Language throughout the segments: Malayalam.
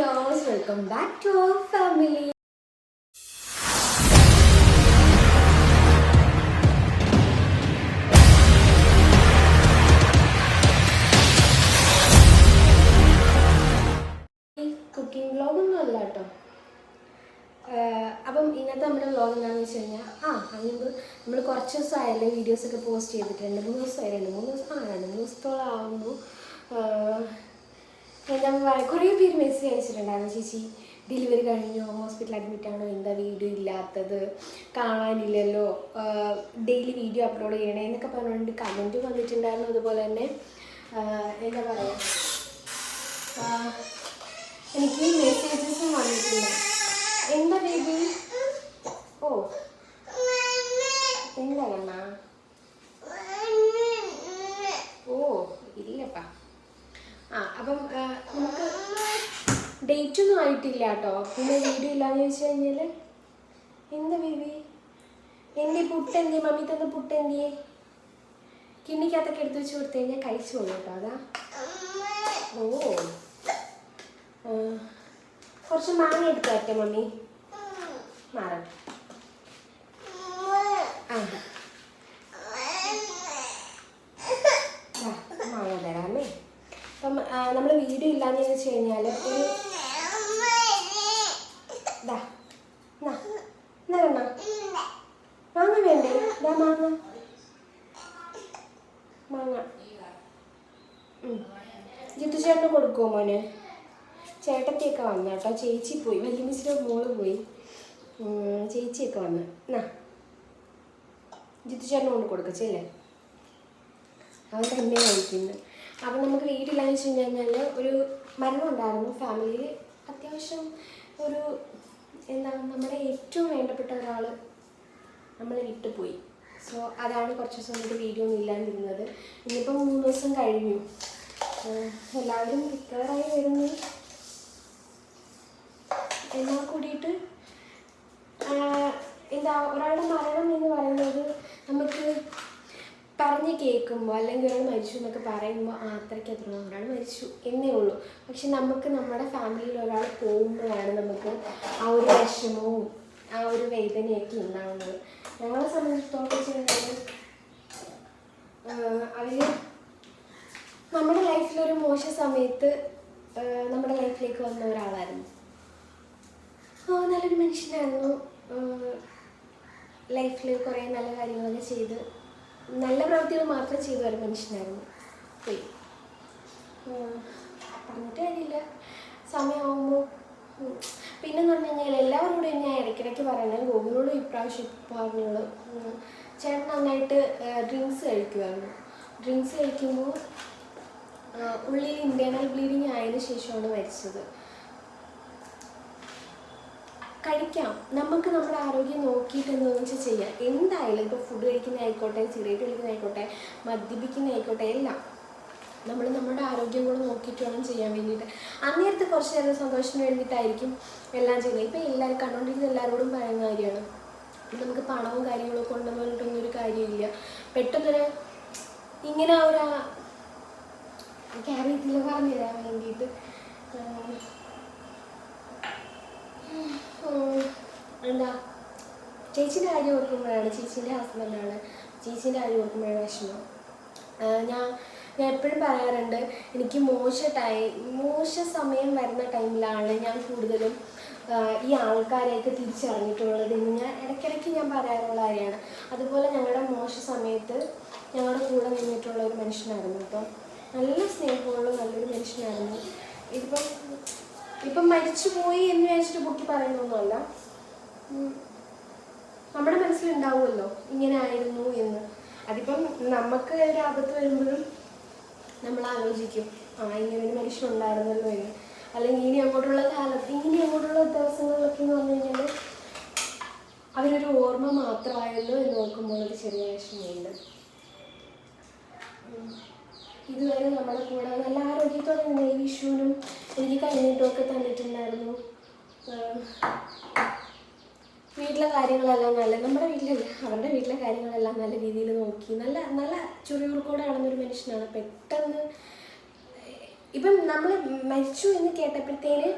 Dears welcome back to our family cooking വ്ളോഗൊന്നും അല്ല കേട്ടോ. അപ്പം ഇന്നത്തെ നമ്മുടെ വ്ളോഗ് എന്താണെന്ന് വെച്ച് കഴിഞ്ഞാൽ ആ അതിന് നമ്മൾ കുറച്ച് ദിവസമായല്ലേ വീഡിയോസൊക്കെ പോസ്റ്റ് ചെയ്തിട്ട് രണ്ട് മൂന്ന് ദിവസമായി രണ്ട് മൂന്ന് ദിവസം ആ രണ്ട് മൂന്ന് ദിവസത്തോളം ആകുമ്പോൾ എന്താ പറയുക കുറേ പേര് മെസ്സേജ് അയച്ചിട്ടുണ്ടായിരുന്നു. ചേച്ചി ഡെലിവറി കഴിഞ്ഞോ. ഹോസ്പിറ്റൽ അഡ്മിറ്റ് ആണോ? എന്താ വീഡിയോ ഇല്ലാത്തത്? കാണാനില്ലല്ലോ. ഡെയിലി വീഡിയോ അപ്ലോഡ് ചെയ്യണേ എന്നൊക്കെ പറഞ്ഞുകൊണ്ട് കമന്റ് വന്നിട്ടുണ്ടായിരുന്നു. അതുപോലെ തന്നെ എന്താ പറയുക എനിക്ക് മെസ്സേജസും വന്നിട്ടില്ല എന്താ ബേബി ഓ. എന്താ ആ അപ്പം നമുക്ക് ഡേറ്റ് ഒന്നും ആയിട്ടില്ല കേട്ടോ. പിന്നെ വീഡിയോ ഇല്ലാന്ന് ചോദിച്ചു കഴിഞ്ഞാൽ എന്താ ബേബി? എന്റെ പുട്ട് എന്തിയെ? മമ്മി തന്ന പുട്ട് എന്തിയെ? കിണ്ണിക്കകത്തൊക്കെ എടുത്ത് വെച്ച് കൊടുത്തു കഴിഞ്ഞാൽ കഴിച്ചു പോകും കേട്ടോ അതാ. ഓ. കുറച്ച് മാങ്ങ എടുത്തു പറ്റേ മമ്മി? മാറാം ആ ദാ, മാങ്ങ തരാമേ അപ്പം നമ്മൾ വീഡിയോ ഇല്ലാന്ന് വെച്ച് കഴിഞ്ഞാൽ ഒരു മാങ്ങ വേണ്ടേ? ദാ മാങ്ങ. മാങ്ങ. ജിത്തു ചേട്ടന് കൊടുക്കുമോ മോന്? ചേട്ടത്തിയൊക്കെ വന്നു കേട്ടോ. ചേച്ചി പോയി. വല്യമ്മച്ചിയുടെ മോൾ പോയി. ചേച്ചിയൊക്കെ വന്നു. എന്നാ ജിത്തു ചേട്ടന് കൊണ്ട് കൊടുക്കച്ചല്ലേ അവൻ തന്നെ കഴിക്കുന്നു അപ്പം നമുക്ക് വീട്ടിലാന്ന് വെച്ച് കഴിഞ്ഞാൽ ഒരു മരണം ഉണ്ടായിരുന്നു ഫാമിലിയിൽ അത്യാവശ്യം ഒരു എന്താ നമ്മുടെ ഏറ്റവും വേണ്ടപ്പെട്ട ഒരാൾ നമ്മളെ വിട്ടുപോയി. സോ അതാണ് കുറച്ച് ദിവസം കൊണ്ട് വീഡിയോ ഒന്നും ഇല്ലാണ്ടിരുന്നത്. ഇന്നിപ്പോൾ മൂന്ന് ദിവസം കഴിഞ്ഞു. എല്ലാവരും റിക്കവറായി വരുന്നു. എന്നാൽ കൂടിയിട്ട് എന്താ ഒരാളുടെ മരണം എന്ന് പറയുന്നത് നമുക്ക് പറഞ്ഞ് കേൾക്കുമ്പോൾ അല്ലെങ്കിൽ ഒരാൾ മരിച്ചു എന്നൊക്കെ പറയുമ്പോൾ ആ അത്രയ്ക്ക് അത്ര ഒരാൾ മരിച്ചു എന്നേ ഉള്ളൂ. പക്ഷെ നമുക്ക് നമ്മുടെ ഫാമിലിയിൽ ഒരാൾ പോകുമ്പോഴാണ് നമുക്ക് ആ ഒരു വിഷമവും ആ ഒരു വേദനയൊക്കെ ഉണ്ടാകുന്നത് ഞങ്ങളെ സംബന്ധിച്ചിടത്തോളം ചെയ്യുന്ന അവർ നമ്മുടെ ലൈഫിലൊരു മോശ സമയത്ത് നമ്മുടെ ലൈഫിലേക്ക് വന്ന ഒരാളായിരുന്നു. നല്ലൊരു മനുഷ്യനായിരുന്നു. ലൈഫിൽ കുറേ നല്ല കാര്യങ്ങളൊക്കെ ചെയ്ത് നല്ല പ്രവൃത്തികൾ മാത്രം ചെയ്തു ഒരു മനുഷ്യനായിരുന്നു. പറഞ്ഞിട്ട് കാര്യമില്ല. സമയമാകുമ്പോൾ പിന്നെ എന്ന് പറഞ്ഞു കഴിഞ്ഞാൽ എല്ലാവരോടും ഞാൻ ഇടയ്ക്കിടയ്ക്ക് പറയണേ ഗോപിനോട് ഇപ്രാവശ്യം പറഞ്ഞോളൂ ചേട്ടൻ നന്നായിട്ട് ഡ്രിങ്ക്സ് കഴിക്കുമായിരുന്നു ഡ്രിങ്ക്സ് കഴിക്കുമ്പോൾ ഉള്ളിൽ ഇന്റേർണൽ ബ്ലീഡിങ് ആയതിനു ശേഷമാണ് മരിച്ചത്. കഴിക്കാം. നമുക്ക് നമ്മുടെ ആരോഗ്യം നോക്കിയിട്ട് എന്ന് വെച്ചാൽ ചെയ്യാം? എന്തായാലും ഇപ്പോൾ ഫുഡ് കഴിക്കുന്ന ആയിക്കോട്ടെ സിഗരറ്റ് മദ്യപിക്കുന്ന ആയിക്കോട്ടെ എല്ലാം നമ്മൾ നമ്മുടെ ആരോഗ്യം കൂടെ നോക്കിയിട്ട് വേണം ചെയ്യാൻ വേണ്ടിയിട്ട്. അന്നേരത്തെ കുറച്ച് നേരം സന്തോഷത്തിന് വേണ്ടിയിട്ടായിരിക്കും എല്ലാം ചെയ്യുന്നത്. ഇപ്പം എല്ലാവരും കണ്ടുകൊണ്ടിരിക്കുന്ന എല്ലാവരോടും പറയുന്ന കാര്യമാണ്. നമുക്ക് പണവും കാര്യങ്ങളും കൊണ്ടെന്ന് ഒരു കാര്യമില്ല പെട്ടെന്നൊരു ഇങ്ങനെ ഒരു ക്യാരറ്റിൽ പറഞ്ഞു തരാൻ വേണ്ടിയിട്ട് എന്താ? ചേച്ചീന്റെ കാര്യം ഓർക്കുമ്പോഴാണ് ചേച്ചീന്റെ ഹസ്ബൻഡാണ് ചേച്ചീന്റെ കാര്യം ഓർക്കുമ്പോഴാണ് വിഷമം. ഞാൻ ഞാൻ എപ്പോഴും പറയാറുണ്ട് എനിക്ക് മോശ ടൈം മോശ സമയം വരുന്ന ടൈമിലാണ് ഞാൻ കൂടുതലും ഈ ആൾക്കാരെയൊക്കെ തിരിച്ചറിഞ്ഞിട്ടുള്ളത് എന്ന് ഞാൻ ഇടയ്ക്കിടയ്ക്ക് ഞാൻ പറയാറുള്ള കാര്യമാണ്. അതുപോലെ ഞങ്ങളുടെ മോശ സമയത്ത് ഞങ്ങളുടെ കൂടെ നിന്നിട്ടുള്ള ഒരു മനുഷ്യനായിരുന്നു. അപ്പം നല്ല സ്നേഹമുള്ള നല്ലൊരു മനുഷ്യനായിരുന്നു. ഇതിപ്പം ഇപ്പം മരിച്ചുപോയി എന്ന് വിചാരിച്ചിട്ട് പൊക്കി പറയുന്നൊന്നുമല്ല. നമ്മുടെ മനസ്സിലുണ്ടാവുമല്ലോ ഇങ്ങനെ ആയിരുന്നു എന്ന് അതിപ്പം നമുക്ക് ഒരു ആപത്ത് വരുമ്പോഴും നമ്മൾ ആലോചിക്കും ആ ഇങ്ങനെ ഒരു മനുഷ്യനുണ്ടായിരുന്നല്ലോ എന്ന് അല്ലെങ്കിൽ ഇനി അങ്ങോട്ടുള്ള കാലത്ത് ഇനി അങ്ങോട്ടുള്ള ദിവസങ്ങളിലൊക്കെ എന്ന് പറഞ്ഞു കഴിഞ്ഞാൽ അവരൊരു ഓർമ്മ മാത്രമായല്ലോ എന്ന് നോക്കുമ്പോൾ ഒരു ചെറിയ വിഷമമുണ്ട്. ഇതുവരെ നമ്മുടെ കൂടെ നല്ല ആരോഗ്യത്തോടെ കഴിഞ്ഞിട്ടൊക്കെ തന്നിട്ടുണ്ടായിരുന്നു. വീട്ടിലെ കാര്യങ്ങളെല്ലാം നല്ല നമ്മുടെ വീട്ടിലല്ല അവരുടെ വീട്ടിലെ കാര്യങ്ങളെല്ലാം നല്ല രീതിയിൽ നോക്കി നല്ല നല്ല ചുറിയുറുക്കോടെ നടന്നൊരു മനുഷ്യനാണ്. പെട്ടെന്ന് ഇപ്പം നമ്മൾ മരിച്ചു എന്ന് കേട്ടപ്പോഴത്തേന്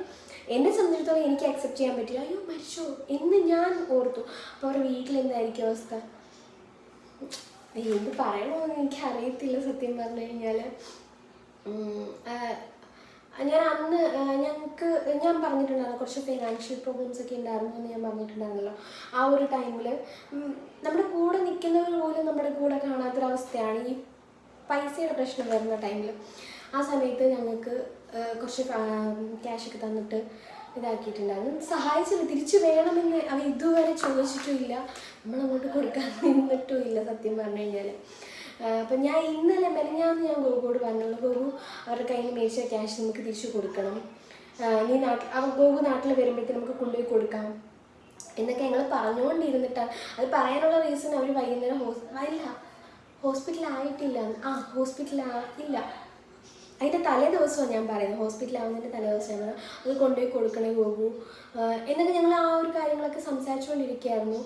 എന്നെ സംബന്ധിച്ചിടത്തോളം എനിക്ക് അക്സെപ്റ്റ് ചെയ്യാൻ പറ്റില്ല. അയ്യോ മരിച്ചോ എന്ന് ഞാൻ ഓർത്തു. അപ്പോൾ അവരുടെ വീട്ടിൽ എന്തായിരിക്കും അവസ്ഥ? എന്ത് പറയണമെന്ന് എനിക്ക് അറിയത്തില്ല സത്യം പറഞ്ഞു കഴിഞ്ഞാൽ ഞാൻ അന്ന് ഞങ്ങൾക്ക് ഞാൻ പറഞ്ഞിട്ടുണ്ടായിരുന്നു കുറച്ച് ഫിനാൻഷ്യൽ പ്രോബ്ലംസ് ഒക്കെ ഉണ്ടായിരുന്നു എന്ന് ഞാൻ പറഞ്ഞിട്ടുണ്ടായിരുന്നല്ലോ. ആ ഒരു ടൈമിൽ നമ്മുടെ കൂടെ നിൽക്കുന്നവർ പോലും നമ്മുടെ കൂടെ കാണാത്തൊരവസ്ഥയാണ് ഈ പൈസയുടെ പ്രശ്നം വരുന്ന ടൈമിൽ ആ സമയത്ത് ഞങ്ങൾക്ക് കുറച്ച് ക്യാഷ് ഒക്കെ തന്നിട്ട് ഇതാക്കിയിട്ടുണ്ടായിരുന്നു. സഹായിച്ചില്ല തിരിച്ചു വേണമെന്ന് അവർ ഇതുവരെ ചോദിച്ചിട്ടുമില്ല നമ്മളങ്ങോട്ട് കൊടുക്കാൻ നിന്നിട്ടും ഇല്ല സത്യം പറഞ്ഞു കഴിഞ്ഞാൽ അപ്പം ഞാൻ ഇന്നലെ മെനഞ്ഞാന്ന് ഞാൻ ഗോകുവോട് പറഞ്ഞുള്ളൂ ഗോകു അവരുടെ കയ്യിൽ മേടിച്ച ക്യാഷ് നമുക്ക് തിരിച്ചു കൊടുക്കണം. നീ നാട്ടിൽ അവ ഗോകു നാട്ടിൽ വരുമ്പോഴത്തേക്ക് നമുക്ക് കൊണ്ടുപോയി കൊടുക്കാം. എന്നൊക്കെ ഞങ്ങൾ പറഞ്ഞുകൊണ്ടിരുന്നിട്ടാണ് അത് പറയാനുള്ള റീസൺ അവർ വൈകുന്നേരം ഹോസ് ഇല്ല ഹോസ്പിറ്റലായിട്ടില്ല ആ ഹോസ്പിറ്റൽ ഇല്ല. അതിന്റെ തലേ ദിവസമാണ് ഞാൻ പറയുന്നത്. ഹോസ്പിറ്റലാവുന്നതിന്റെ തലേ ദിവസമാണ്. അത് കൊണ്ടുപോയി കൊടുക്കണേ പോകൂ എന്നൊക്കെ ഞങ്ങൾ ആ ഒരു കാര്യങ്ങളൊക്കെ സംസാരിച്ചുകൊണ്ടിരിക്കുകയായിരുന്നു.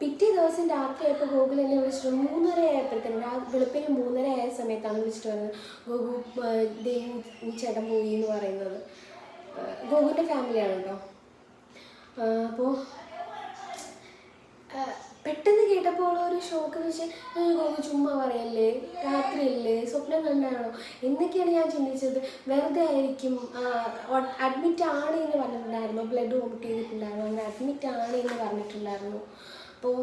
പിറ്റേ ദിവസം രാത്രി ആയപ്പോൾ ഗോകുൽ എന്നെ വിളിച്ചിട്ട് മൂന്നര ആയപ്പോഴത്തേനും രാ വെളുപ്പിന് മൂന്നര ആയ സമയത്താണ് വിളിച്ചിട്ട് പറഞ്ഞത് ഗോകു ദേവു ചേട്ടൻ പോയി എന്ന് പറയുന്നത്. ഗോകുലിന്റെ ഫാമിലിയാണ് കേട്ടോ അപ്പോൾ പെട്ടെന്ന് കേട്ടപ്പോൾ ഒരു ഷോക്ക് എന്ന് വെച്ചാൽ ഗോകു ചുമ്മാ പറയല്ലേ? രാത്രിയല്ലേ? സ്വപ്നം കണ്ടാണോ? എന്നൊക്കെയാണ് ഞാൻ ചിന്തിച്ചത്. വെറുതെ ആയിരിക്കും അഡ്മിറ്റ് ആണ് എന്ന് പറഞ്ഞിട്ടുണ്ടായിരുന്നു. ബ്ലഡ് വോമിറ്റ് ചെയ്തിട്ടുണ്ടായിരുന്നു. അങ്ങനെ അഡ്മിറ്റ് ആണ് എന്ന് പറഞ്ഞിട്ടുണ്ടായിരുന്നു. അപ്പോൾ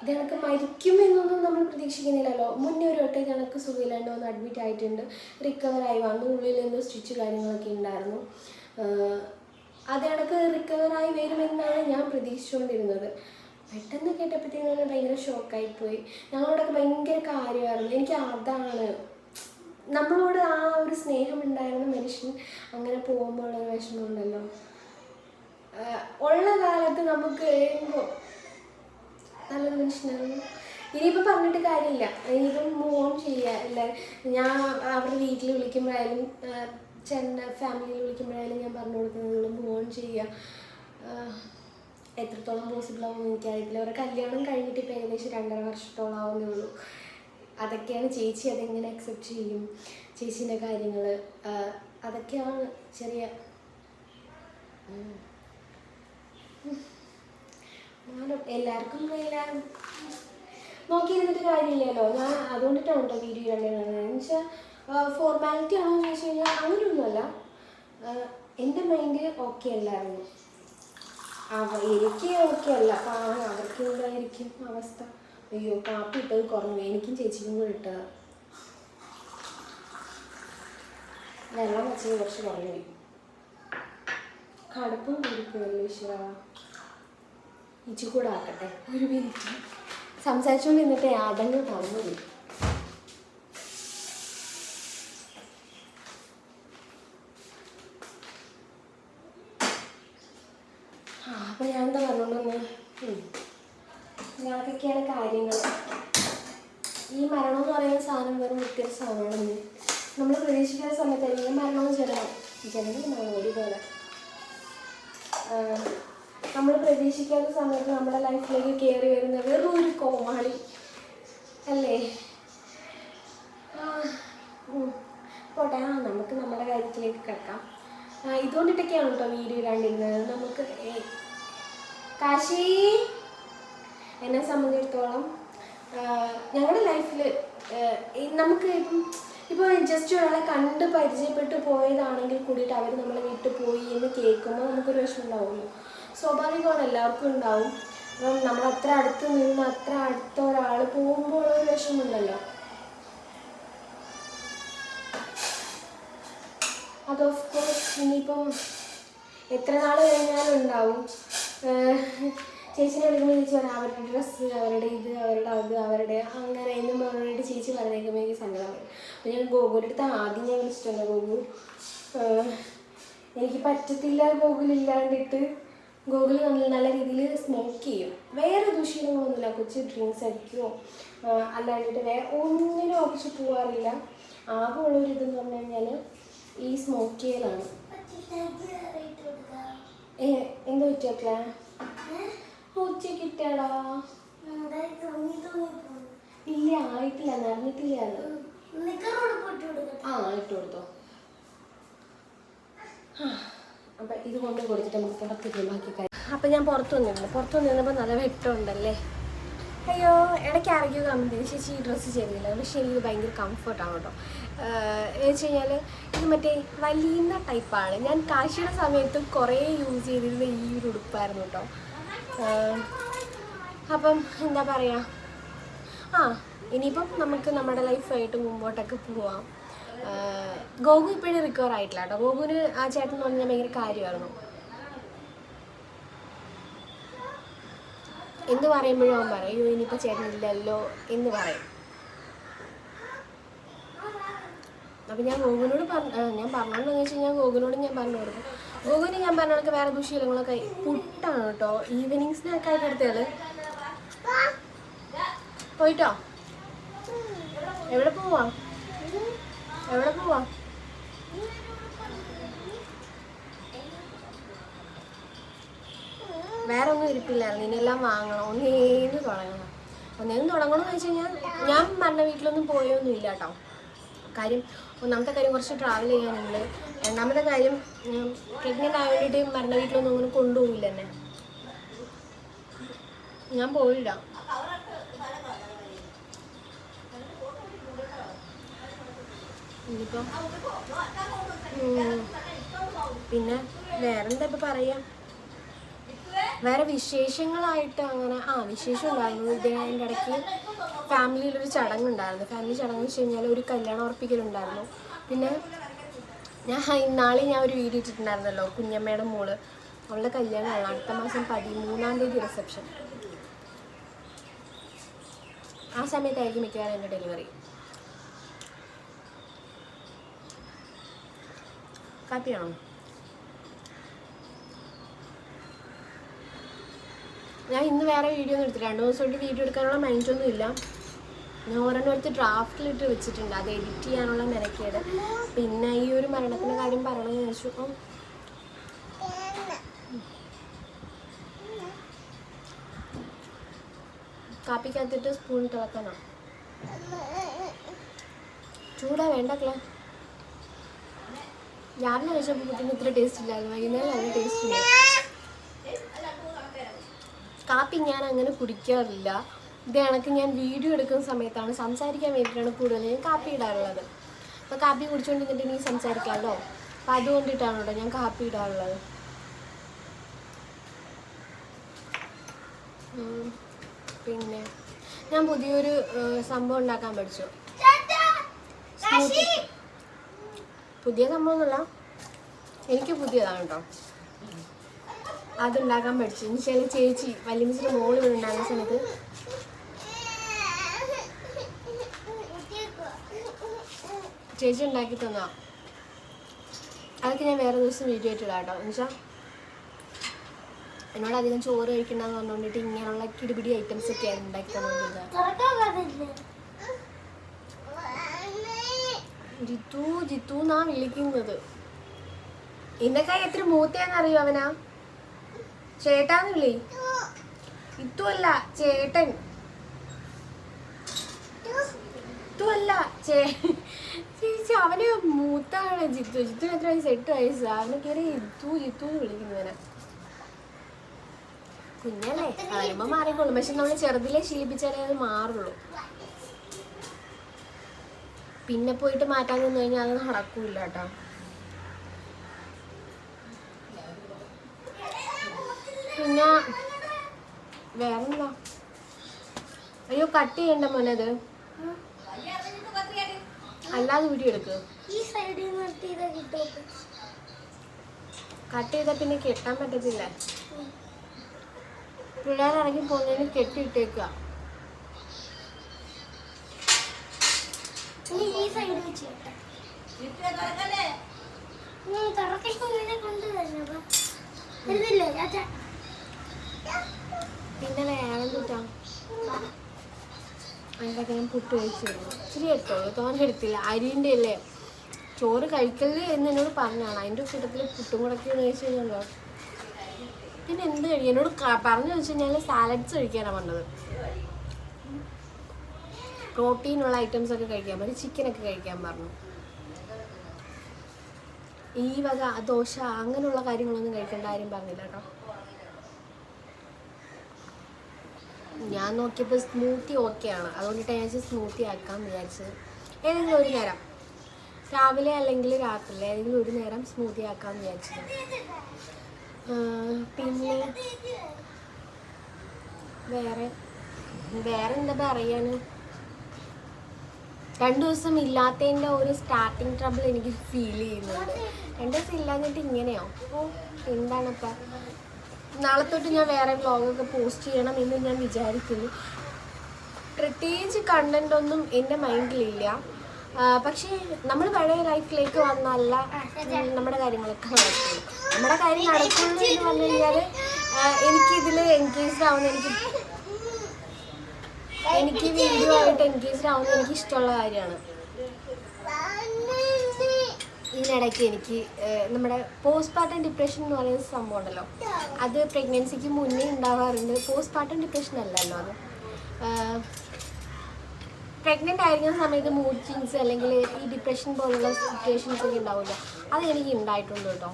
ഇത് കണക്ക് മരിക്കുമെന്നൊന്നും നമ്മൾ പ്രതീക്ഷിക്കുന്നില്ലല്ലോ. മുന്നേ ഒരു വട്ടം കണക്ക് സുഖമില്ലാണ്ട് ഒന്ന് അഡ്മിറ്റ് ആയിട്ടുണ്ട്. റിക്കവർ ആയി വന്നു. ഉള്ളിൽ എന്തോ സ്റ്റിച്ച് കാര്യങ്ങളൊക്കെ ഉണ്ടായിരുന്നു അത് കണക്ക് റിക്കവറായി വരുമെന്നാണ് ഞാൻ പ്രതീക്ഷിച്ചുകൊണ്ടിരുന്നത് പെട്ടെന്ന് കേട്ടപ്പോഴത്തേക്കും ഭയങ്കര ഭയങ്കര ഷോക്കായിപ്പോയി ഞങ്ങളോടൊക്കെ ഭയങ്കര കാര്യമായിരുന്നു. എനിക്ക് അതാണ് നമ്മളോട് ആ ഒരു സ്നേഹം ഉണ്ടായിരുന്ന മനുഷ്യൻ അങ്ങനെ പോകുമ്പോഴുള്ള വിഷമമുണ്ടല്ലോ ഉള്ള കാലത്ത് നമുക്ക് നല്ലൊരു മനുഷ്യനായിരുന്നു ഇനിയിപ്പോൾ പറഞ്ഞിട്ട് കാര്യമില്ല. ഇനിയിപ്പം മൂവ് ഓൺ ചെയ്യുക എല്ലാവരും ഞാൻ അവരുടെ വീട്ടിൽ വിളിക്കുമ്പോഴായാലും ചേട്ടന്റെ ഫാമിലിയിൽ വിളിക്കുമ്പോഴായാലും ഞാൻ പറഞ്ഞു കൊടുക്കുന്നത് മൂവ് ഓൺ ചെയ്യുക എത്രത്തോളം പോസിബിൾ ആവുമെന്ന് എനിക്കറിയത്തില്ല. അവരുടെ കല്യാണം കഴിഞ്ഞിട്ട് ഇപ്പോൾ ഏകദേശം രണ്ടര വർഷത്തോളം ആവുന്നേ ഉള്ളൂ അതൊക്കെയാണ് ചേച്ചി അതെങ്ങനെ അക്സെപ്റ്റ് ചെയ്യും? ചേച്ചീന്റെ കാര്യങ്ങൾ അതൊക്കെയാണ് ചെറിയ എല്ലാവർക്കും എല്ലാവരും നോക്കിയിരുന്നിട്ട് കാര്യമില്ലല്ലോ. ഞാൻ അതുകൊണ്ടിട്ടാണ് കേട്ടോ വീഡിയോ കണ്ടത്. എന്ന് വെച്ചാൽ ഫോർമാലിറ്റി ആണോ എന്ന് ചോദിച്ചു കഴിഞ്ഞാൽ അങ്ങനെയൊന്നുമല്ല. എന്റെ മൈൻഡ് ഓക്കെ അല്ലായിരുന്നു. അവ എനിക്ക് ഓക്കെ അല്ല. ആ അവർക്ക് എന്തായിരിക്കും അവസ്ഥ? അയ്യോ കാപ്പി ഇട്ടത് കുറഞ്ഞു. എനിക്കും ചേച്ചിക്കും കൂടെ ഇട്ടത്. വെള്ളം വെച്ചത് കുറച്ച് കുറഞ്ഞു കടുപ്പും കൂടിപ്പോയല്ലോ ഈശ്വര. ഇച്ചി കൂടെ ആക്കട്ടെ ഒരു മിനിറ്റ്. സംസാരിച്ചുകൊണ്ട് നിന്നിട്ട് അടങ്ങ് തന്നു ആ അപ്പോൾ ഞാൻ എന്താ പറഞ്ഞോണ്ടെന്ന് ഞങ്ങൾക്കൊക്കെയാണ് കാര്യങ്ങൾ ഈ മരണം എന്ന് പറയുന്ന സാധനം വെറും വ്യത്യസ്ത സാധനമാണ് നമ്മൾ പ്രതീക്ഷിക്കുന്ന സമയത്തായിരിക്കും മരണമെന്ന് ജനനം ജനനം മരണം ഒരുപോലെ നമ്മൾ പ്രതീക്ഷിക്കാത്ത സമയത്ത് നമ്മുടെ ലൈഫിലേക്ക് കയറി വരുന്ന വെറും ഒരു കോമാളി. അല്ലേ. പോട്ടെ ആ നമുക്ക് നമ്മുടെ കാര്യത്തിലേക്ക് കിടക്കാം. ഇതുകൊണ്ടിട്ടൊക്കെയാണ് കേട്ടോ വീഡിയോ ഇടാണ്ടിരുന്നത് നമുക്ക് കാശി എന്നെ സംബന്ധിച്ചിടത്തോളം ഞങ്ങളുടെ ലൈഫിൽ നമുക്ക് ഇപ്പം ഇപ്പോൾ ജസ്റ്റ് ഒരാളെ കണ്ട് പരിചയപ്പെട്ട് പോയതാണെങ്കിൽ കൂടിയിട്ട് അവർ നമ്മളെ വീട്ടിൽ പോയി എന്ന് കേൾക്കുമ്പോൾ നമുക്കൊരു വിഷമം ഉണ്ടാവുമല്ലോ. സ്വാഭാവികമാണ് എല്ലാവർക്കും ഉണ്ടാവും. അപ്പം നമ്മൾ അത്ര അടുത്ത് നിന്ന് അത്ര അടുത്ത ഒരാൾ പോകുമ്പോൾ ഒരു വിഷമമുണ്ടല്ലോ. അത് ഓഫ് കോഴ്സ് ഇനിയിപ്പം എത്ര നാൾ കഴിഞ്ഞാലും ഉണ്ടാവും. ചേച്ചിനെ വിളിക്കുമ്പോൾ ചേച്ചി പറയാം അവരുടെ ഡ്രസ്സ് അവരുടെ ഇത് അവരുടെ അത് അവരുടെ അങ്ങനെ എന്ന് പറഞ്ഞിട്ട് ചേച്ചി പറഞ്ഞേക്കുമ്പോൾ എനിക്ക് സങ്കടം വരും. അപ്പോൾ ഞാൻ ഗോകുലിന്റെ അടുത്ത് ആദ്യം ഞാൻ വിളിച്ചിട്ടുണ്ട് ഗോകു എനിക്ക് പറ്റത്തില്ല ഗോകുലില്ലാണ്ടിട്ട് ഗോകുൽ നല്ല നല്ല രീതിയിൽ സ്മോക്ക് ചെയ്യും. വേറെ ദുശീലങ്ങളൊന്നുമില്ല. കൊച്ചു ഡ്രിങ്ക്സ് അടിക്കുമോ അല്ലാണ്ടിട്ട് വേറെ ഒന്നിനും ഓപ്പിച്ച് പോകാറില്ല ആകെ ഉള്ളൊരു ഇതെന്ന് പറഞ്ഞു കഴിഞ്ഞാൽ ഈ സ്മോക്ക് ചെയ്യലാണ്. എന്താ പറ്റിയപ്പളെ? ഉച്ചയ്ക്ക് ഇട്ടാടാ ഇല്ല ആയിട്ടില്ല. നടന്നിട്ടില്ല ആ ഇട്ട് കൊടുത്തോ. ആ. അപ്പം ഇത് കൊണ്ട് കൊടുത്തിട്ട് നമുക്ക് പുറത്തേക്ക് ബാക്കി കഴിയും അപ്പം ഞാൻ പുറത്തു വന്നിരുന്നു പുറത്തു വന്നിരുന്നപ്പോൾ നല്ല വെട്ടമുണ്ടല്ലേ? അയ്യോ ഇടയ്ക്ക് ആരോഗ്യം കമന്റ് ചേച്ചി ഈ ഡ്രസ്സ് ചെയ്യുന്നില്ല പക്ഷെ എനിക്ക് ഭയങ്കര കംഫർട്ടാണ് കേട്ടോ. എന്ന് വെച്ച് കഴിഞ്ഞാൽ ഇത് മറ്റേ വലിയ ടൈപ്പാണ് ഞാൻ കാശിയുടെ സമയത്ത് കുറേ യൂസ് ചെയ്തിരുന്ന ഈ ഒരു ഉടുപ്പായിരുന്നു കേട്ടോ. അപ്പം എന്താ പറയുക ആ ഇനിയിപ്പം നമുക്ക് നമ്മുടെ ലൈഫായിട്ട് മുമ്പോട്ടൊക്കെ പോവാം. ഗോകു ഇപ്പോഴും റിക്കവർ ആയിട്ടില്ല കേട്ടോ. ഗോകുവിന് ആ ചേട്ടൻ എന്ന് പറഞ്ഞാൽ ഭയങ്കര കാര്യമായിരുന്നു. എന്ത് പറയുമ്പോഴും അവൻ പറയും ഇനിയിപ്പോൾ ചേട്ടനില്ലല്ലോ എന്ന് പറയും. അപ്പം ഞാൻ ഗോകുവിനോട് പറഞ്ഞ ഞാൻ പറഞ്ഞോണ്ടെന്ന് വെച്ച് കഴിഞ്ഞാൽ ഗോകുവിനോട് ഞാൻ പറഞ്ഞു കൊടുക്കും. ഗോകുവിന് ഞാൻ പറഞ്ഞ കണക്ക് വേറെ ദുശീലങ്ങളൊക്കെ പുട്ടാണ് കേട്ടോ. ഈവനിങ് സ്നാക്ക് ആയിട്ട് എടുത്തത് പോയിട്ടോ? എവിടെ പോവാ? എവിടെ പോവാ? വേറെ ഒന്നും ഇരിപ്പില്ലായിരുന്നു ഇനിയെല്ലാം വാങ്ങണം. ഒന്നേന്ന് തുടങ്ങണം. ഒന്നേന്ന് തുടങ്ങണം എന്ന് വെച്ച് കഴിഞ്ഞാൽ ഞാൻ മരണ വീട്ടിലൊന്നും പോയൊന്നും ഇല്ല കേട്ടോ. കാര്യം ഒന്നാമത്തെ കാര്യം കുറച്ച് ട്രാവൽ ചെയ്യാനുണ്ട് രണ്ടാമത്തെ കാര്യം പ്രഗ്നന്റ് ആയ വേണ്ടിയിട്ട് മരണ വീട്ടിലൊന്നും അങ്ങനെ കൊണ്ടുപോകില്ല എന്നെ. ഞാൻ പോയില്ല ഇനിയിപ്പം പിന്നെ വേറെന്താ ഇപ്പം പറയാം? വേറെ വിശേഷങ്ങളായിട്ട് അങ്ങനെ ആ വിശേഷം ഉണ്ടായിരുന്നു. ഇതിന്റെ ഇടയ്ക്ക് ഫാമിലിയിലൊരു ചടങ്ങുണ്ടായിരുന്നു. ഫാമിലി ചടങ്ങ് വെച്ച് കഴിഞ്ഞാൽ ഒരു കല്യാണം ഉറപ്പിക്കലുണ്ടായിരുന്നു. പിന്നെ ഞാൻ ഇന്നാളെ ഞാൻ ഒരു വീഡിയോ ഇട്ടിട്ടുണ്ടായിരുന്നല്ലോ കുഞ്ഞമ്മയുടെ മോൾ. അവളുടെ കല്യാണമാണ് അടുത്ത മാസം പതിമൂന്നാം തീയതി റിസപ്ഷൻ ആ സമയത്തായിരിക്കും മിക്കവാറും എന്റെ ഡെലിവറി കാപ്പിയാണോ? ഞാൻ ഇന്ന് വേറെ വീഡിയോ ഒന്നും എടുത്തില്ല. രണ്ട് ദിവസമായിട്ട് വീഡിയോ എടുക്കാനുള്ള മൈൻഡൊന്നും ഇല്ല. ഞാൻ ഒരെണ്ണം എടുത്ത് ഡ്രാഫ്റ്റിലിട്ട് വെച്ചിട്ടുണ്ട്. അത് എഡിറ്റ് ചെയ്യാനുള്ള മെനക്കേട്. പിന്നെ ഈ ഒരു മരണത്തിന്റെ കാര്യം പറയണമെന്ന് ചോദിച്ചു അപ്പം കാപ്പിക്കകത്തിട്ട് സ്പൂൺ തിളക്കണം ചൂടാ വേണ്ടക്കളെ രാവിലെ കഴിച്ചപ്പോൾ ഇത്ര ടേസ്റ്റ് ഇല്ലായിരുന്നു? വൈകുന്നേരം നല്ല ടേസ്റ്റ് ഉണ്ട് കാപ്പി ഞാൻ അങ്ങനെ കുടിക്കാറില്ല. ഇത് കണക്ക് ഞാൻ വീഡിയോ എടുക്കുന്ന സമയത്താണ് സംസാരിക്കാൻ വേണ്ടിയിട്ടാണ് കൂടുതൽ ഞാൻ കാപ്പി ഇടാറുള്ളത്. അപ്പോൾ കാപ്പി കുടിച്ചുകൊണ്ടിരുന്നിട്ട് ഇനി സംസാരിക്കാമല്ലോ? അപ്പോൾ അതുകൊണ്ടിട്ടാണ് കേട്ടോ ഞാൻ കാപ്പി ഇടാറുള്ളത്. പിന്നെ ഞാൻ പുതിയൊരു സംഭവം ഉണ്ടാക്കാൻ പഠിച്ചു. സ്മൂത്തി പുതിയ സംഭവമൊന്നുമല്ല എനിക്ക് പുതിയതാണ് കേട്ടോ അതുണ്ടാക്കാൻ പഠിച്ചു. ഇനി വെച്ചാൽ ചേച്ചി വല്യമ്മച്ചിയുടെ മോൾ ഇവിടെ ഉണ്ടാകുന്ന സമയത്ത് ചേച്ചി ഉണ്ടാക്കി തന്നാ. അതൊക്കെ ഞാൻ വേറെ ദിവസം വീഡിയോ ആയിട്ട് ഇടാം കേട്ടോ എന്നുവെച്ചാൽ എന്നോട് അധികം ചോറ് കഴിക്കണ്ടെന്ന് പറഞ്ഞുകൊണ്ടിട്ട് ഇങ്ങനെയുള്ള കിടിപിടി ഐറ്റംസ് ഒക്കെ ഉണ്ടാക്കി തന്നുകൊണ്ടിരുന്നത് ജിത്തു ജിത്തു എന്നാ വിളിക്കുന്നത് കൈ എത്ര മൂത്തയാന്നറിയോ അവനാ? ചേട്ടാന്ന് വിളി. ഇത്തു അല്ല ചേട്ടൻ. അല്ല ചേച്ചി അവന് മൂത്താണ് ജിത്തു. ജിത്തു എത്ര വയസ്സ് എട്ട് വയസ്സ്? അവനെ കയറി ഇത്തു ജിത്തു എന്ന് വിളിക്കുന്നവനെ കുഞ്ഞല്ലേ? വരുമ്പോ മാറിക്കോളും. പക്ഷെ നമ്മൾ ചെറുതിലെ ശീലിപ്പിച്ചാലേ അത് മാറുള്ളൂ. പിന്നെ പോയിട്ട് മാറ്റാൻ നിന്ന് കഴിഞ്ഞാൽ അത് നടക്കൂല കേട്ടോ പിന്നെ വേറെന്താ? അയ്യോ കട്ട് ചെയ്യണ്ട മോനെ അത് അല്ലാതെ വീഡിയോ എടുക്ക്. കിട്ടും ചെയ്താൽ പിന്നെ കെട്ടാൻ പറ്റത്തില്ല. പിള്ളേർ ഇറങ്ങി പോകുന്നതിന് കെട്ടിയിട്ടേക്കുക ഇനി ഈ നീ പുട്ട് കഴിച്ചു ഇച്ചിരി എടുത്തോളൂ എടുത്തില്ല. അല്ലേ? ചോറ് കഴിക്കൽ എന്ന് എന്നോട് പറഞ്ഞാണ് അതിന്റെ കൂട്ടത്തിൽ പുട്ടും കൂടെ കഴിച്ചോ പിന്നെ എന്ത് കഴിക്കും? എന്നോട് പറഞ്ഞു വെച്ച് സാലഡ്സ് കഴിക്കാനാണ് പറഞ്ഞത്. പ്രോട്ടീനുള്ള ഐറ്റംസ് ഒക്കെ കഴിക്കാൻ പറഞ്ഞു ചിക്കനൊക്കെ കഴിക്കാൻ പറഞ്ഞു. ഈ വക ദോശ അങ്ങനെയുള്ള കാര്യങ്ങളൊന്നും കഴിക്കേണ്ട ആരും പറഞ്ഞില്ല കേട്ടോ. ഞാൻ നോക്കിയപ്പോൾ സ്മൂത്തി ഓക്കെയാണ് അതുകൊണ്ടിട്ട് ഞാൻ സ്മൂത്തി ആക്കാൻ വിചാരിച്ചത്. ഏതെങ്കിലും ഒരു നേരം. രാവിലെ അല്ലെങ്കിൽ രാത്രി ഏതെങ്കിലും ഒരു നേരം സ്മൂത്തി ആക്കാൻ വിചാരിച്ചത്. പിന്നെ വേറെ വേറെ എന്താ പറയാന്? രണ്ടു ദിവസം ഇല്ലാത്തതിന്റെ ഒരു സ്റ്റാർട്ടിങ് ട്രബിൾ എനിക്ക് ഫീൽ ചെയ്യുന്നുണ്ട്. രണ്ട് ദിവസം ഇല്ലാഞ്ഞിട്ട് ഇങ്ങനെയോ? എന്താണ് എന്താണിപ്പം? നാളെ തൊട്ട് ഞാൻ വേറെ വ്ളോഗൊക്കെ പോസ്റ്റ് ചെയ്യണം എന്ന് ഞാൻ വിചാരിക്കുന്നു. പ്രത്യേകിച്ച് കണ്ടന്റ് ഒന്നും എന്റെ മൈൻഡിലില്ല പക്ഷേ നമ്മൾ പഴയ ലൈഫിലേക്ക് വന്നല്ല നമ്മുടെ കാര്യങ്ങളൊക്കെ നടക്കുള്ളൂ. നമ്മുടെ കാര്യം നടക്കുള്ളൂ എന്ന് പറഞ്ഞു കഴിഞ്ഞാൽ എനിക്കിതിൽ എൻഗേജ്ഡ് ആവുന്ന എനിക്ക് എനിക്ക് വീഡിയോ ആയിട്ട് എൻഗേജ്ഡ് ആവുന്നത് എനിക്ക് ഇഷ്ടമുള്ള കാര്യമാണ്. ഇതിനിടയ്ക്ക് എനിക്ക് നമ്മുടെ പോസ്റ്റ് പാർട്ടം ഡിപ്രഷൻ എന്ന് പറയുന്ന സംഭവം ഉണ്ടല്ലോ അത് പ്രഗ്നൻസിക്ക് മുന്നേ ഉണ്ടാവാറുണ്ട്. പോസ്റ്റ് പാർട്ടം ഡിപ്രഷൻ അല്ലല്ലോ അത്. പ്രഗ്നന്റ് ആയിരിക്കുന്ന സമയത്ത് മൂഡ് സ്വിങ്സ് അല്ലെങ്കിൽ ഈ ഡിപ്രഷൻ പോലുള്ള സിറ്റുവേഷൻസ് ഒക്കെ ഉണ്ടാവില്ല. അത് എനിക്ക് ഉണ്ടായിട്ടുണ്ട് കേട്ടോ.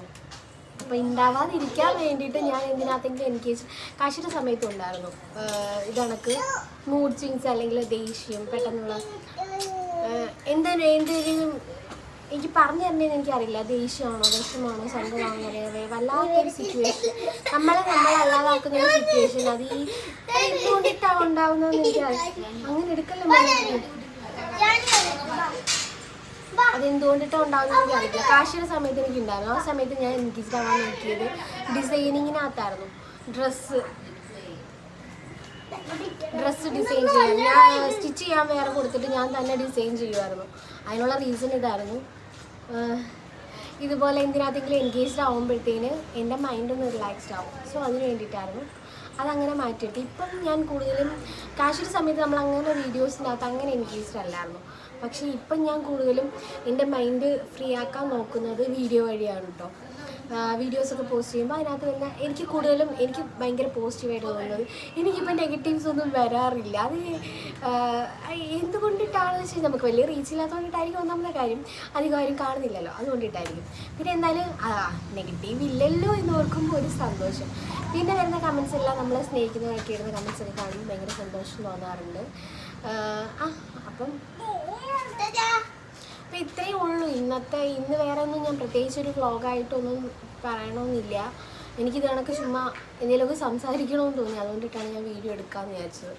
അപ്പോൾ ഉണ്ടാവാതിരിക്കാൻ വേണ്ടിയിട്ട് ഞാൻ എന്തിനകത്തെങ്കിലും എനിക്ക് കാശിയുടെ സമയത്തുണ്ടായിരുന്നു ഇതണക്ക് മൂഡ് സ്വിങ്സ് അല്ലെങ്കിൽ ദേഷ്യം പെട്ടെന്നുള്ള എന്താ എന്തൊരു എന്തൊരു എനിക്ക് പറഞ്ഞു തരണേന്ന് എനിക്കറിയില്ല. ദേഷ്യമാണോ വിഷമാണോ സങ്കടമാണോ അറിയാതെ വല്ലാത്തൊരു സിറ്റുവേഷൻ നമ്മളെ നമ്മളല്ലാതാക്കുന്ന ഒരു സിറ്റുവേഷൻ അത് ഈ അത് എന്തുകൊണ്ടിട്ടാണ് ഉണ്ടാവുന്നതെന്ന് എനിക്കറിയില്ല. അങ്ങനെ എടുക്കല്ലോ മോനെ. അതെന്തുകൊണ്ടിട്ടാണ് എനിക്കറിയില്ല. കാശിയുടെ സമയത്ത് എനിക്ക് ഉണ്ടായിരുന്നു ആ സമയത്ത് ഞാൻ എനിക്ക് ആവാൻ നോക്കിയത്. ഡിസൈനിങ്ങിനകത്തായിരുന്നു. ഡ്രസ്സ്. ഡ്രസ്സ് ഡിസൈൻ ചെയ്യാൻ. ഞാൻ സ്റ്റിച്ച് ചെയ്യാൻ വേറെ കൊടുത്തിട്ട് ഞാൻ തന്നെ ഡിസൈൻ ചെയ്യുമായിരുന്നു അതിനുള്ള റീസൺ ഇതായിരുന്നു. ഇതുപോലെ എന്തിനകത്തെങ്കിലും എൻഗേജ്ഡ് ആകുമ്പോഴത്തേന് എന്റെ മൈൻഡ് ഒന്ന് റിലാക്സ്ഡ് ആവും. സോ അതിന് വേണ്ടിയിട്ടായിരുന്നു. അതങ്ങനെ മാറ്റിയിട്ട് ഇപ്പം ഞാൻ കൂടുതലും കാശിയുടെ സമയത്ത് നമ്മൾ അങ്ങനെ വീഡിയോസിനകത്ത് അങ്ങനെ എൻഗേജ്ഡ് അല്ലായിരുന്നു. പക്ഷേ ഇപ്പം ഞാൻ കൂടുതലും എന്റെ മൈൻഡ് ഫ്രീ ആക്കാൻ നോക്കുന്നത് വീഡിയോ വഴിയാണ് കേട്ടോ വീഡിയോസൊക്കെ പോസ്റ്റ് ചെയ്യുമ്പോൾ അതിനകത്ത് വരുന്ന എനിക്ക് കൂടുതലും എനിക്ക് ഭയങ്കര പോസിറ്റീവായിട്ട് തോന്നുന്നത്. എനിക്കിപ്പോൾ നെഗറ്റീവ്സ് ഒന്നും വരാറില്ല. അത് എന്തുകൊണ്ടിട്ടാണെന്ന് വെച്ചാൽ നമുക്ക് വലിയ റീച്ച് ഇല്ലാത്തതുകൊണ്ടിട്ടായിരിക്കും ഒന്നാമത്തെ കാര്യം. അധികം ആരും കാണുന്നില്ലല്ലോ. അതുകൊണ്ടിട്ടായിരിക്കും. പിന്നെ എന്തായാലും നെഗറ്റീവ് ഇല്ലല്ലോ എന്ന് ഓർക്കുമ്പോൾ ഒരു സന്തോഷം. പിന്നെ വരുന്ന കമൻസ് എല്ലാം നമ്മളെ സ്നേഹിക്കുന്നവരൊക്കെ ഇടുന്ന കമൻസ് ഒക്കെ കാണുമ്പോൾ ഭയങ്കര സന്തോഷം തോന്നാറുണ്ട്. ആ അപ്പം അപ്പം ഇത്രയേ ഉള്ളൂ. ഇന്നത്തെ ഇന്ന് വേറെ ഒന്നും ഞാൻ പ്രത്യേകിച്ച് ഒരു വ്ളോഗായിട്ടൊന്നും പറയണമെന്നില്ല എനിക്കിത് കണക്ക് ചുമ്മാ എന്തെങ്കിലുമൊക്കെ സംസാരിക്കണമെന്ന് തോന്നി. അതുകൊണ്ടിട്ടാണ് ഞാൻ വീഡിയോ എടുക്കാമെന്ന് വിചാരിച്ചത്.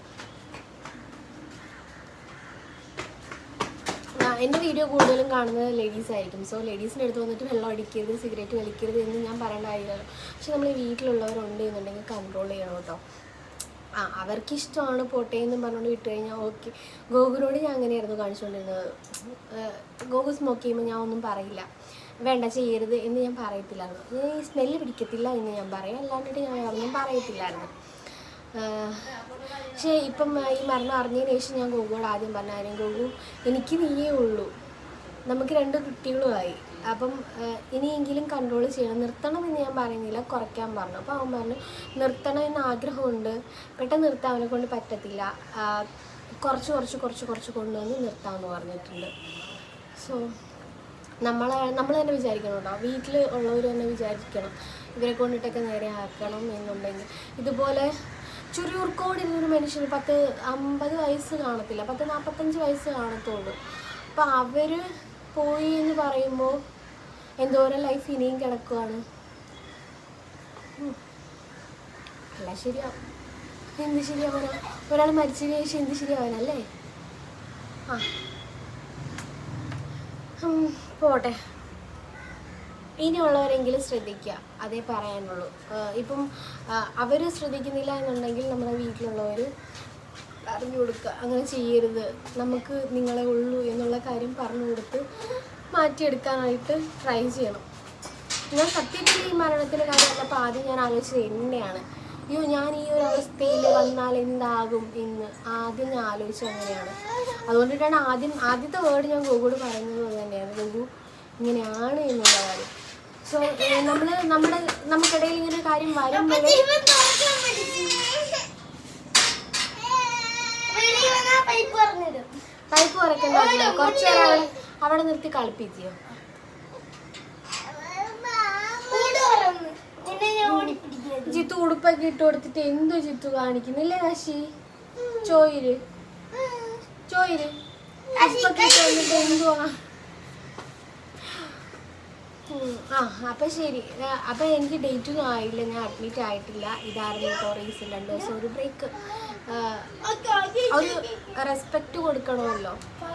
എന്റെ വീഡിയോ കൂടുതലും കാണുന്നത് ലേഡീസ് ആയിരിക്കും. സോ ലേഡീസിന്റെ അടുത്ത് വന്നിട്ട് വെള്ളം അടിക്കരുത് സിഗരറ്റ് വലിക്കരുത് എന്ന് ഞാൻ പറയേണ്ട കാര്യമാണ് പക്ഷെ നമ്മൾ വീട്ടിലുള്ളവരുണ്ട് എന്നുണ്ടെങ്കിൽ കൺട്രോൾ ചെയ്യണം കേട്ടോ. ആ അവർക്ക് ഇഷ്ടമാണ് പോട്ടെ എന്നും പറഞ്ഞുകൊണ്ട് വിട്ട് കഴിഞ്ഞാൽ ഓക്കെ. ഗോകുനോട് ഞാൻ അങ്ങനെയായിരുന്നു കാണിച്ചുകൊണ്ടിരുന്നത് ഗോകു സ്മോക്ക് ചെയ്യുമ്പോൾ ഞാൻ ഒന്നും പറയില്ല. വേണ്ട ചെയ്യരുത് എന്ന് ഞാൻ പറയത്തില്ലായിരുന്നു. ഈ സ്മെല്ല് പിടിക്കത്തില്ല എന്ന് ഞാൻ പറയും. അല്ലാണ്ടിട്ട് ഞാൻ ഒന്നും പറയത്തില്ലായിരുന്നു. പക്ഷേ ഇപ്പം ഈ മരണം അറിഞ്ഞതിന് ശേഷം ഞാൻ ഗോകുവോട് ആദ്യം പറഞ്ഞായിരുന്നു ഗോകു എനിക്ക് നീയേ ഉള്ളൂ. നമുക്ക് രണ്ട് കുട്ടികളുമായി. അപ്പം ഇനിയെങ്കിലും കൺട്രോൾ ചെയ്യണം. നിർത്തണം എന്ന് ഞാൻ പറയുന്നില്ല. കുറയ്ക്കാൻ പറഞ്ഞു. അപ്പോൾ അവൻ പറഞ്ഞു നിർത്തണം എന്ന് ആഗ്രഹമുണ്ട്. പെട്ടെന്ന് നിർത്താൻ അവനെ കൊണ്ട് പറ്റത്തില്ല. കുറച്ച് കുറച്ച് കുറച്ച് കുറച്ച് കൊണ്ടുവന്ന് നിർത്താമെന്ന് പറഞ്ഞിട്ടുണ്ട്. സോ നമ്മളെ നമ്മൾ തന്നെ വിചാരിക്കണം കേട്ടോ വീട്ടിൽ ഉള്ളവർ തന്നെ വിചാരിക്കണം. ഇവരെ കൊണ്ടിട്ടൊക്കെ നേരെ ആക്കണം എന്നുണ്ടെങ്കിൽ. ഇതുപോലെ ചുരുക്കൂടിരുന്നൊരു മനുഷ്യന് പത്ത് അമ്പത് വയസ്സ് കാണത്തില്ല. പത്ത് നാൽപ്പത്തഞ്ച് വയസ്സ് കാണത്തുള്ളൂ. അപ്പോൾ അവർ പോയി എന്ന് പറയുമ്പോൾ എന്തോരം ലൈഫ് ഇനിയും കിടക്കുവാണ്. അല്ല ശരിയാവും. എന്ത് ശരിയാവാനാ ഒരാൾ മരിച്ചതിന് ശേഷം എന്ത് ശരിയാവാനല്ലേ? ആ. പോട്ടെ. ഇനിയുള്ളവരെങ്കിലും ശ്രദ്ധിക്കുക. അതേ പറയാനുള്ളൂ. ഇപ്പം അവർ ശ്രദ്ധിക്കുന്നില്ല എന്നുണ്ടെങ്കിൽ നമ്മുടെ വീട്ടിലുള്ളവർ പറഞ്ഞു കൊടുക്കുക അങ്ങനെ ചെയ്യരുത്. നമുക്ക് നിങ്ങളെ ഉള്ളൂ എന്നുള്ള കാര്യം പറഞ്ഞു കൊടുത്ത് മാറ്റിയെടുക്കാനായിട്ട് ട്രൈ ചെയ്യണം. ഞാൻ സത്യത്തിൽ ഈ മരണത്തിന്റെ കാര്യം വന്നപ്പോൾ ആദ്യം ഞാൻ ആലോചിച്ചത് എന്നെയാണ്. അയ്യോ ഞാൻ ഈ ഒരു അവസ്ഥയിൽ വന്നാൽ എന്താകും എന്ന് ആദ്യം ഞാൻ ആലോചിച്ചത് അങ്ങനെയാണ്. അതുകൊണ്ടിട്ടാണ് ആദ്യം ആദ്യത്തെ വേർഡ് ഞാൻ ഗോകുട് പറയുന്നത് തന്നെയാണ്. ഗോകു ഇങ്ങനെയാണ് എന്നുള്ള കാര്യം. സോ നമ്മൾ നമ്മുടെ നമുക്കിടയിൽ ഇങ്ങനെ കാര്യം വരുമ്പോഴേ പൈപ്പ് കുറക്കണ്ട കുറച്ചു നേരം അവിടെ നിർത്തി കളിപ്പിക്കോ. ജിത്തു ഉടുപ്പൊക്കെ ഇട്ട് കൊടുത്തിട്ട് എന്തോ ജിത്തു കാണിക്കുന്നില്ലേ കശി ചോയിൽ ചോയിൽ ആ അപ്പൊ ശരി. അപ്പൊ എനിക്ക് ഡേറ്റ് ഒന്നും ആയില്ല ഞാൻ അഡ്മിറ്റ് ആയിട്ടില്ല. ഇതായിരുന്നു കുറേ ദിവസം രണ്ടു ദിവസം ഒരു ബ്രേക്ക് ഒരു റെസ്പെക്റ്റ് കൊടുക്കണമല്ലോ.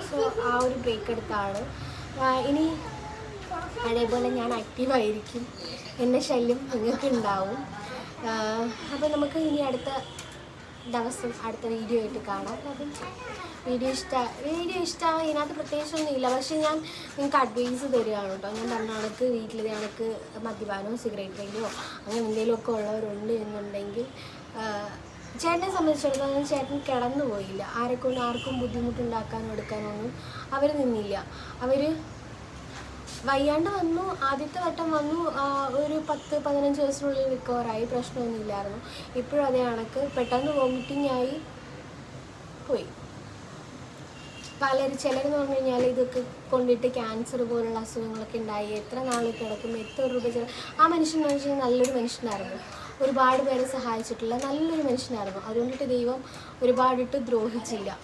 സോ ആ ഒരു ബ്രേക്ക് എടുത്താണ്. ഇനി അതേപോലെ ഞാൻ ആക്റ്റീവായിരിക്കും എന്റെ ശല്യം നിങ്ങൾക്ക് ഉണ്ടാവും അപ്പോൾ നമുക്ക് ഇനി അടുത്ത ദിവസം അടുത്ത വീഡിയോ ആയിട്ട് കാണാം. അപ്പം വീഡിയോ ഇഷ്ട വീഡിയോ ഇഷ്ടമാണ് ഇതിനകത്ത് പ്രത്യേകിച്ചൊന്നുമില്ല. പക്ഷേ ഞാൻ നിങ്ങൾക്ക് അഡ്വൈസ് തരികയാണ് കേട്ടോ. ഞാൻ പറഞ്ഞ കണക്ക് വീട്ടിൽ കണക്ക് മദ്യപാനമോ സിഗരറ്റ് വലിയോ അങ്ങനെ എന്തെങ്കിലുമൊക്കെ ഉള്ളവരുണ്ട് എന്നുണ്ടെങ്കിൽ ചേട്ടനെ സംബന്ധിച്ചിടത്തോളം ചേട്ടൻ കിടന്നു പോയില്ല ആരെക്കൊണ്ട് ആർക്കും ബുദ്ധിമുട്ടുണ്ടാക്കാനോ എടുക്കാനൊന്നും അവർ നിന്നില്ല. അവർ വയ്യാണ്ട് വന്നു. ആദ്യത്തെ വട്ടം വന്നു. ഒരു പത്ത് പതിനഞ്ച് ദിവസത്തിനുള്ളിൽ റിക്കവറായി പ്രശ്നമൊന്നുമില്ലായിരുന്നു ഇപ്പോഴും അതേ കണക്ക്. പെട്ടെന്ന് വോമിറ്റിംഗ് ആയി പോയി. പലർ ചിലരെന്ന് പറഞ്ഞു കഴിഞ്ഞാൽ ഇതൊക്കെ കൊണ്ടിട്ട് ക്യാൻസർ പോലുള്ള അസുഖങ്ങളൊക്കെ ഉണ്ടായി. എത്ര നാൾ കിടക്കും? എത്ര രൂപ ചില ആ മനുഷ്യൻ എന്ന് വെച്ചാൽ നല്ലൊരു മനുഷ്യനായിരുന്നു. ഒരുപാട് പേരെ സഹായിച്ചിട്ടുള്ള നല്ലൊരു മനുഷ്യനായിരുന്നു. അതുകൊണ്ടിട്ട് ദൈവം ഒരുപാടിട്ട് ദ്രോഹിച്ചില്ല.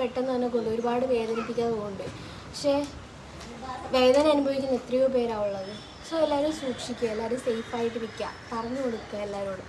പെട്ടെന്ന് തന്നെ കൊണ്ട് ഒരുപാട് വേദനിപ്പിക്കാതെ കൊണ്ട് പക്ഷേ വേദന അനുഭവിക്കുന്ന എത്രയോ പേരാണ് ഉള്ളത്. സോ എല്ലാവരും സൂക്ഷിക്കുക. എല്ലാവരും സേഫായിട്ട് വിൽക്കുക പറഞ്ഞു കൊടുക്കുക എല്ലാവരോടും.